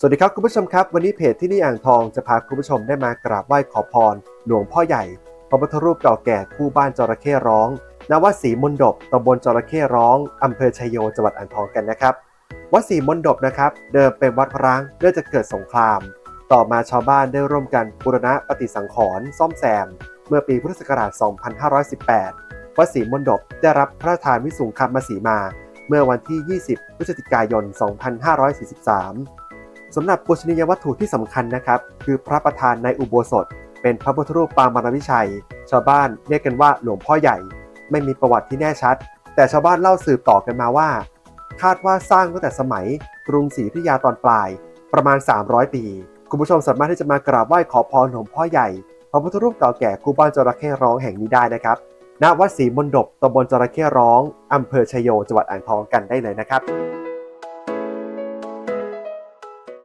สวัสดีครับคุณผู้ชมครับ วันนี้เพจที่นี่อ่างทองจะพาคุณผู้ชมได้มากราบไหว้ขอพร หลวงพ่อใหญ่พระพุทธรูปเก่าแก่คู่บ้านจระเข้ร้องณวัดศรีมนดบตำบลจระเข้ร้องอำเภอชัยโยจังหวัดอ่างทองกันนะครับ วัดศรีมนดบนะครับ เดิมเป็นวัดร้างเนื่องจากเกิดสงคราม ต่อมาชาวบ้านได้ร่วมกันบูรณะปฏิสังขรณ์ซ่อมแซม เมื่อปีพุทธศักราช 2518 วัดศรีมนดบได้รับพระราชทานวิสุงคมาสีมา เมื่อวันที่ 20 พฤศจิกายน 2543 สำหรับปูชนียวัตถุที่สำคัญนะครับ คือพระประธานในอุโบสถ เป็นพระพุทธรูปปางมารวิชัย ชาวบ้านเรียกกันว่าหลวงพ่อใหญ่ ไม่มีประวัติที่แน่ชัด แต่ชาวบ้านเล่าสืบต่อกันมาว่า คาดว่าสร้างตั้งแต่สมัยกรุงศรีอยุธยาตอนปลายประมาณ 300 ปี คุณผู้ชมสามารถที่จะมากราบไหว้ขอพรหลวงพ่อใหญ่ พระพุทธรูปเก่าแก่คู่บ้านจระเข้ร้องแห่งนี้ได้นะครับณวัดศรีมนดบตำบลจระเข้ร้องอำเภอชยโยจังหวัดอ่างทองกันได้เลยนะครับ